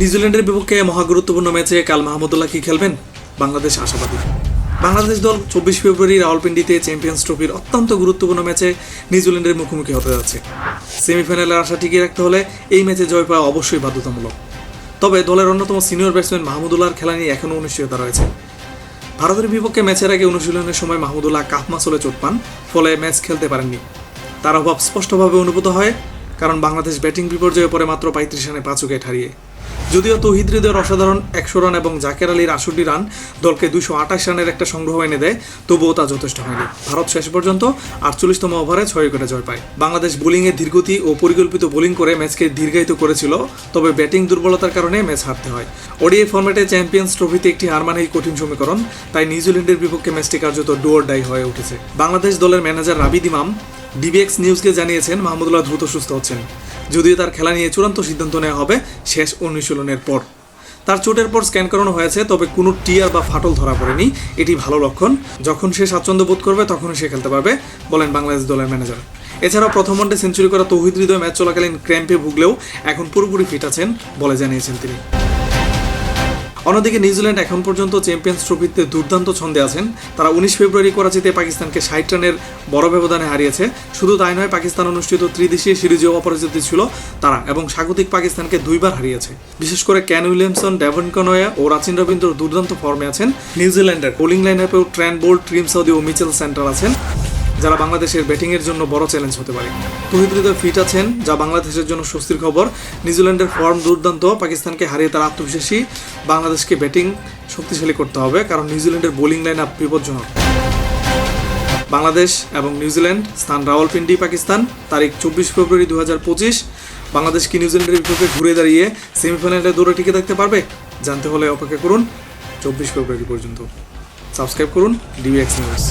নিউজিল্যান্ডের বিপক্ষে মহাগুরুত্বপূর্ণ ম্যাচে কাল মাহমুদুল্লাহ কি খেলবেন? বাংলাদেশ আশাবাদী। বাংলাদেশ দল চব্বিশ ফেব্রুয়ারি রাওয়ালপিন্ডিতে চ্যাম্পিয়ন্স ট্রফির অত্যন্ত গুরুত্বপূর্ণ ম্যাচে নিউজিল্যান্ডের মুখোমুখি হতে যাচ্ছে। সেমিফাইনালের আশা টিকিয়ে রাখতে হলে এই ম্যাচে জয় পাওয়া অবশ্যই বাধ্যতামূলক। তবে দলের অন্যতম সিনিয়র ব্যাটসম্যান মাহমুদুল্লাহর খেলা নিয়ে এখনও অনিশ্চয়তা রয়েছে। ভারতের বিপক্ষে ম্যাচের আগে অনুশীলনের সময় মাহমুদুল্লাহ কাফ মাসলে চোট পান, ফলে ম্যাচ খেলতে পারেননি। তার অভাব স্পষ্টভাবে অনুভূত হয়, কারণ বাংলাদেশ ব্যাটিং বিপর্যয়ে পরে মাত্র পঁয়ত্রিশ রানে পাঁচ উইকেট হারিয়ে। যদিও তৌহিদ হৃদয়ের অসাধারণ একশো রান এবং জাকের আলীর আষট্টি রান দলকে দুশো আঠাশ রানের একটা সংগ্রহ এনে দেয়, তবুও তা যথেষ্ট হয়নি। ভারত শেষ পর্যন্ত আটচল্লিশতম ওভারে ছয় উইকেটে জয় পায়। বাংলাদেশ বোলিংয়ে ধীরগতি ও পরিকল্পিত বোলিং করে ম্যাচকে দীর্ঘায়িত করেছিল, তবে ব্যাটিং দুর্বলতার কারণে ম্যাচ হারতে হয়। ওডিআই ফরম্যাটে চ্যাম্পিয়ন্স ট্রফিতে একটি হার মানেই কঠিন সমীকরণ, তাই নিউজিল্যান্ডের বিপক্ষে ম্যাচটি কার্যত ডুয়ার ডাই হয়ে উঠেছে। বাংলাদেশ দলের ম্যানেজার রাবিদ ইমাম, ডিবিএক্স নিউজকে জানিয়েছেন মাহমুদুল্লাহ দ্রুত সুস্থ হচ্ছেন। যদিও তার খেলা নিয়ে চূড়ান্ত সিদ্ধান্ত নেওয়া হবে শেষ অনুশীলনের পর। তার চোটের পর স্ক্যান করানো হয়েছে, তবে কোনো টিয়ার বা ফাটল ধরা পড়েনি। এটি ভালো লক্ষণ। যখন সে স্বাচ্ছন্দ্য বোধ করবে তখনই সে খেলতে পারবে, বলেন বাংলাদেশ দলের ম্যানেজার। এছাড়াও প্রথম ওয়ানডে সেঞ্চুরি করা তৌহিদ হৃদয় ম্যাচ চলাকালীন ক্র্যাম্পে ভুগলেও এখন পুরোপুরি ফিট আছেন বলে জানিয়েছেন তিনি। অন্যদিকে নিউজিল্যান্ড এখন পর্যন্ত চ্যাম্পিয়ন্স ট্রফিতে দুর্দান্ত ছন্দে আছেন। তারা উনিশ ফেব্রুয়ারি করাচিতে পাকিস্তানকে ষাট রানের বড় ব্যবধানে হারিয়েছে। শুধু তাই নয়, পাকিস্তান অনুষ্ঠিত ত্রিদেশীয় সিরিজেও অপরাজিত ছিল তারা এবং স্বাগতিক পাকিস্তানকে দুইবার হারিয়েছে। বিশেষ করে ক্যান উইলিয়ামসন ডেভন কনয়া ও রাচিন রবীন্দ্র দুর্দান্ত ফর্মে আছেন। নিউজিল্যান্ডের বোলিং লাইন আপেও ট্র্যান বোল্ট ট্রিম ও মিচেল সেন্টার আছেন। যারা বাংলাদেশের ব্যাটিংয়ের জন্য বড় চ্যালেঞ্জ হতে পারে। তহিদ ফিট আছেন, যা বাংলাদেশের জন্য স্বস্তির খবর। নিউজিল্যান্ডের ফর্ম দুর্দান্ত, পাকিস্তানকে হারিয়ে তারা আত্মবিশ্বাসী। বাংলাদেশকে ব্যাটিং শক্তিশালী করতে হবে, কারণ নিউজিল্যান্ডের বোলিং লাইন আপ বিপজ্জনক। বাংলাদেশ এবং নিউজিল্যান্ড, স্থান রাওয়ালপিন্ডি, পাকিস্তান, তারিখ চব্বিশ ফেব্রুয়ারি দু হাজার পঁচিশ। বাংলাদেশ কি নিউজিল্যান্ডের বিপক্ষে ঘুরে দাঁড়িয়ে সেমিফাইনালে দৌড়ে টিকে থাকতে পারবে? জানতে হলে অপেক্ষা করুন চব্বিশ ফেব্রুয়ারি পর্যন্ত। সাবস্ক্রাইব করুন ডিবিএক্স নিউজ